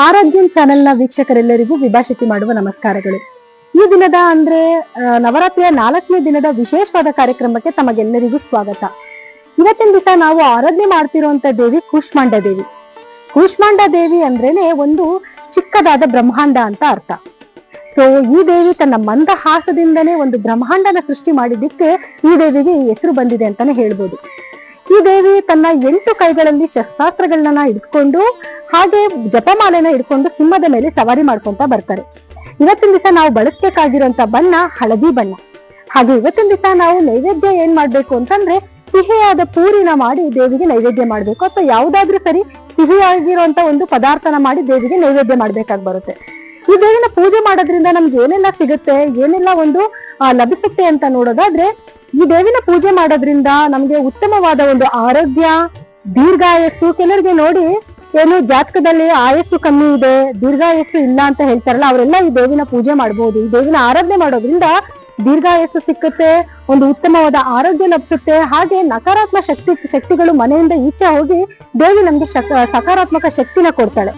ಆರೋಗ್ಯಂ ಚಾನೆಲ್ನ ವೀಕ್ಷಕರೆಲ್ಲರಿಗೂ ವಿಭಾಷಿತಿ ಮಾಡುವ ನಮಸ್ಕಾರಗಳು. ಈ ದಿನದ ಅಂದ್ರೆ ನವರಾತ್ರಿಯ ನಾಲ್ಕನೇ ದಿನದ ವಿಶೇಷವಾದ ಕಾರ್ಯಕ್ರಮಕ್ಕೆ ತಮಗೆಲ್ಲರಿಗೂ ಸ್ವಾಗತ. ಇವತ್ತಿನ ದಿವಸ ನಾವು ಆರಾಧನೆ ಮಾಡ್ತಿರುವಂತ ದೇವಿ ಕೂಷ್ಮಾಂಡ ದೇವಿ. ಕೂಷ್ಮಾಂಡ ದೇವಿ ಅಂದ್ರೇನೆ ಒಂದು ಚಿಕ್ಕದಾದ ಬ್ರಹ್ಮಾಂಡ ಅಂತ ಅರ್ಥ. ಸೊ ಈ ದೇವಿ ತನ್ನ ಮಂದಹಾಸದಿಂದನೇ ಒಂದು ಬ್ರಹ್ಮಾಂಡನ ಸೃಷ್ಟಿ ಮಾಡಿದ್ದಕ್ಕೆ ಈ ದೇವಿಗೆ ಈ ಹೆಸರು ಬಂದಿದೆ ಅಂತಾನೆ ಹೇಳ್ಬೋದು. ಈ ದೇವಿ ತನ್ನ ಎಂಟು ಕೈಗಳಲ್ಲಿ ಶಸ್ತ್ರಾಸ್ತ್ರಗಳನ್ನ ಹಿಡ್ಕೊಂಡು ಹಾಗೆ ಜಪಮಾಲೆನ ಹಿಡ್ಕೊಂಡು ಸಿಂಹದ ಮೇಲೆ ಸವಾರಿ ಮಾಡ್ಕೊಂತ ಬರ್ತಾರೆ. ಇವತ್ತಿನ ದಿವಸ ನಾವು ಬಳಸ್ಬೇಕಾಗಿರುವಂತ ಬಣ್ಣ ಹಳದಿ ಬಣ್ಣ. ಹಾಗೆ ಇವತ್ತಿನ ದಿವಸ ನಾವು ನೈವೇದ್ಯ ಏನ್ ಮಾಡ್ಬೇಕು ಅಂತಂದ್ರೆ ಸಿಹಿಯಾದ ಪೂರಿನ ಮಾಡಿ ದೇವಿಗೆ ನೈವೇದ್ಯ ಮಾಡ್ಬೇಕು ಅಥವಾ ಯಾವ್ದಾದ್ರೂ ಸರಿ ಸಿಹಿಯಾಗಿರುವಂತ ಒಂದು ಪದಾರ್ಥನ ಮಾಡಿ ದೇವಿಗೆ ನೈವೇದ್ಯ ಮಾಡ್ಬೇಕಾಗಿ ಬರುತ್ತೆ. ಈ ದೇವಿನ ಪೂಜೆ ಮಾಡೋದ್ರಿಂದ ನಮ್ಗೆ ಏನೆಲ್ಲ ಸಿಗುತ್ತೆ, ಏನೆಲ್ಲ ಒಂದು ಲಭಿಸುತ್ತೆ ಅಂತ ನೋಡೋದಾದ್ರೆ ಈ ದೇವಿನ ಪೂಜೆ ಮಾಡೋದ್ರಿಂದ ನಮ್ಗೆ ಉತ್ತಮವಾದ ಒಂದು ಆರೋಗ್ಯ, ದೀರ್ಘಾಯಸ್ಸು, ಕೆಲವರಿಗೆ ನೋಡಿ ಏನು ಜಾತಕದಲ್ಲಿ ಆಯಸ್ಸು ಕಮ್ಮಿ ಇದೆ, ದೀರ್ಘಾಯಸ್ಸು ಇಲ್ಲ ಅಂತ ಹೇಳ್ತಾರಲ್ಲ, ಅವರೆಲ್ಲ ಈ ದೇವಿನ ಪೂಜೆ ಮಾಡಬಹುದು ಈ ದೇವಿನ ಆರಾಧನೆ ಮಾಡೋದ್ರಿಂದ ದೀರ್ಘಾಯಸ್ಸು ಸಿಕ್ಕುತ್ತೆ, ಒಂದು ಉತ್ತಮವಾದ ಆರೋಗ್ಯ ಲಭಿಸುತ್ತೆ. ಹಾಗೆ ನಕಾರಾತ್ಮಕ ಶಕ್ತಿ, ಶಕ್ತಿಗಳು ಮನೆಯಿಂದ ಈಚೆ ಹೋಗಿ ದೇವಿ ನಮ್ಗೆ ಸಕಾರಾತ್ಮಕ ಶಕ್ತಿನ ಕೊಡ್ತಾಳೆ.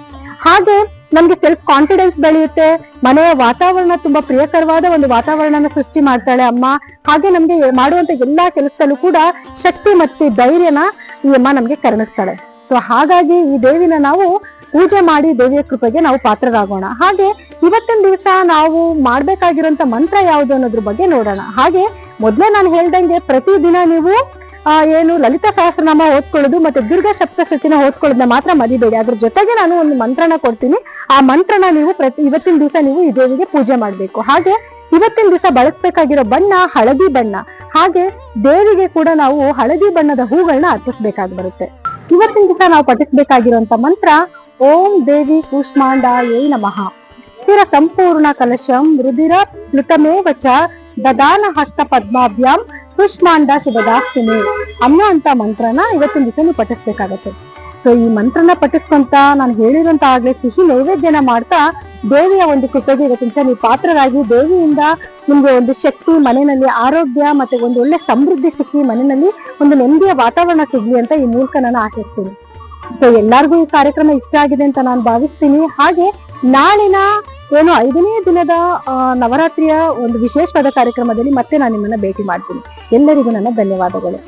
ಹಾಗೆ ನಮ್ಗೆ ಸೆಲ್ಫ್ ಕಾನ್ಫಿಡೆನ್ಸ್ ಬೆಳೆಯುತ್ತೆ, ಮನೆಯ ವಾತಾವರಣ ತುಂಬಾ ಪ್ರಿಯಕರವಾದ ಒಂದು ವಾತಾವರಣನ ಸೃಷ್ಟಿ ಮಾಡ್ತಾಳೆ ಅಮ್ಮ. ಹಾಗೆ ನಮ್ಗೆ ಮಾಡುವಂತ ಎಲ್ಲಾ ಕೆಲಸದಲ್ಲೂ ಕೂಡ ಶಕ್ತಿ ಮತ್ತು ಧೈರ್ಯನ ಈ ಅಮ್ಮ ನಮ್ಗೆ ಕರುಣಿಸ್ತಾಳೆ ಸೊ ಹಾಗಾಗಿ ಈ ದೇವಿನ ನಾವು ಪೂಜೆ ಮಾಡಿ ದೇವಿಯ ಕೃಪೆಗೆ ನಾವು ಪಾತ್ರರಾಗೋಣ. ಹಾಗೆ ಇವತ್ತಿನ ದಿವಸ ನಾವು ಮಾಡ್ಬೇಕಾಗಿರುವಂತ ಮಂತ್ರ ಯಾವುದು ಅನ್ನೋದ್ರ ಬಗ್ಗೆ ನೋಡೋಣ. ಹಾಗೆ ಮೊದ್ಲೇ ನಾನು ಹೇಳ್ದಂಗೆ ಪ್ರತಿದಿನ ನೀವು ಏನು ಲಲಿತಾ ಸಹಸ್ರನಾಮ ಓದ್ಕೊಳ್ಳೋದು ಮತ್ತೆ ದುರ್ಗಾ ಸಪ್ತಶತಿನ ಓದ್ಕೊಳ್ಳೋದನ್ನ ಮಾತ್ರ ಮರಿಬೇಡಿ. ಅದ್ರ ಜೊತೆಗೆ ನಾನು ಒಂದು ಮಂತ್ರನ ಕೊಡ್ತೀನಿ. ಆ ಮಂತ್ರನ ನೀವು ಪ್ರತಿ, ಇವತ್ತಿನ ದಿವಸ ನೀವು ಈ ದೇವಿಗೆ ಪೂಜೆ ಮಾಡ್ಬೇಕು. ಹಾಗೆ ಇವತ್ತಿನ ದಿವಸ ಬಳಸ್ಬೇಕಾಗಿರೋ ಬಣ್ಣ ಹಳದಿ ಬಣ್ಣ. ಹಾಗೆ ದೇವಿಗೆ ಕೂಡ ನಾವು ಹಳದಿ ಬಣ್ಣದ ಹೂಗಳನ್ನ ಅರ್ಪಿಸ್ಬೇಕಾಗಿ ಬರುತ್ತೆ. ಇವತ್ತಿನ ದಿವಸ ನಾವು ಪಠಿಸ್ಬೇಕಾಗಿರುವಂತ ಮಂತ್ರ, ಓಂ ದೇವಿ ಕೂಷ್ಮಾಂಡ ಏ ನಮಃ. ಸ್ಥಿರ ಸಂಪೂರ್ಣ ಕಲಶಂ ರುದಿರ ಪ್ಲುತಮೇವಚ ದದಾನ ಹಸ್ತ ಪದ್ಮಾಭ್ಯಾಂ ಕೂಷ್ಮಾಂಡ ಶಿವದಾಸ್ತಿನಿ ಅನ್ನೋ ಅಂತ ಮಂತ್ರನ ಇವತ್ತಿನ ದಿವಸ ನೀವು ಪಠಿಸ್ಬೇಕಾಗತ್ತೆ. ಸೊ ಈ ಮಂತ್ರನ ಪಠಿಸ್ಕೊಂತ ನಾನು ಹೇಳಿರೋಂತ ಆಗ್ಲೇ ಸಿಹಿ ನೈವೇದ್ಯನ ಮಾಡ್ತಾ ದೇವಿಯ ಒಂದು ಕೃಪೆಗೆ ಇವತ್ತಿನ ನೀವು ಪಾತ್ರರಾಗಿ ದೇವಿಯಿಂದ ನಿಮ್ಗೆ ಒಂದು ಶಕ್ತಿ, ಮನೆಯಲ್ಲಿ ಆರೋಗ್ಯ ಮತ್ತೆ ಒಂದು ಒಳ್ಳೆ ಸಮೃದ್ಧಿ ಸಿಕ್ಕಿ ಮನೆಯಲ್ಲಿ ಒಂದು ನೆಮ್ಮದಿಯ ವಾತಾವರಣ ಸಿಗ್ಲಿ ಅಂತ ಈ ಮೂಲಕ ನಾನು ಆಶಿಸ್ತೀನಿ. ಸೊ ಎಲ್ಲಾರ್ಗೂ ಈ ಕಾರ್ಯಕ್ರಮ ಇಷ್ಟ ಆಗಿದೆ ಅಂತ ನಾನು ಭಾವಿಸ್ತೀನಿ. ಹಾಗೆ ನಾಳಿನ ಏನು ಐದನೇ ದಿನದ ನವರಾತ್ರಿಯ ಒಂದು ವಿಶೇಷವಾದ ಕಾರ್ಯಕ್ರಮದಲ್ಲಿ ಮತ್ತೆ ನಾನು ನಿಮ್ಮನ್ನ ಭೇಟಿ ಮಾಡ್ತೀನಿ. ಎಲ್ಲರಿಗೂ ನನ್ನ ಧನ್ಯವಾದಗಳು.